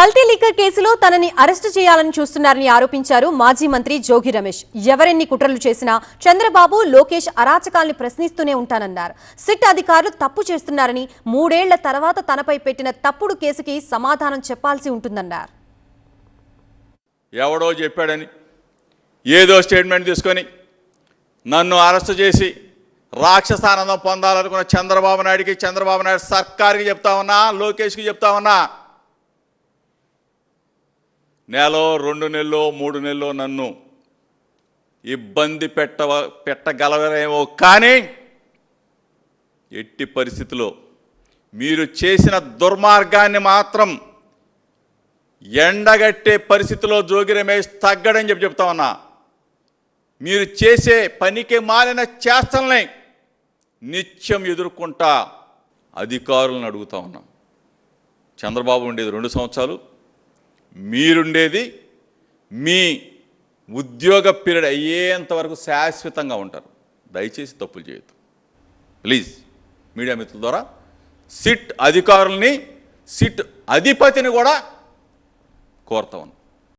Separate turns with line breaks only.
కల్తీ లిక్కర్ కేసులో తనని అరెస్టు చేయాలని చూస్తున్నారని ఆరోపించారు మాజీ మంత్రి జోగి రమేష్. ఎవరెన్ని కుట్రలు చేసినా చంద్రబాబు లోకేష్ అరాచకాల్ని ప్రశ్నిస్తూనే ఉంటానన్నారు. సిట్ అధికారులు తప్పు చేస్తున్నారని మూడేళ్ళ తర్వాత తనపై పెట్టిన తప్పుడు కేసుకి సమాధానం చెప్పాల్సి ఉంటుందన్నారు.
ఎవడో చెప్పాడని ఏదో స్టేట్మెంట్ తీసుకొని నన్ను అరెస్ట్ చేసి రాక్షసానందం పొందాలనుకున్న చంద్రబాబు నాయుడికి చంద్రబాబు నాయుడు సర్కార్కి చెప్తా ఉన్నా లోకేష్కి చెప్తా ఉన్నా నెలో రెండు నెలలో మూడు నెలలో నన్ను ఇబ్బంది పెట్టవ పెట్టగలరేమో కానీ ఎట్టి పరిస్థితిలో మీరు చేసిన దుర్మార్గాన్ని మాత్రం ఎండగట్టే పరిస్థితిలో జోగి రమేష్ తగ్గడని చెప్పి చెప్తా ఉన్నా. మీరు చేసే పనికి మాలిన చేష్టల్ని నిత్యం ఎదుర్కొంటా అధికారులను అడుగుతా ఉన్నాం. చంద్రబాబు ఉండేది రెండు సంవత్సరాలు. మీరుండేది మీ ఉద్యోగ పీరియడ్ అయ్యేంత వరకు శాశ్వతంగా ఉంటారు. దయచేసి తప్పులు చేయొద్దు. ప్లీజ్ మీడియా మిత్రుల ద్వారా సిట్ అధికారుల్ని సిట్ అధిపతిని కూడా కోరుతా ఉన్నాను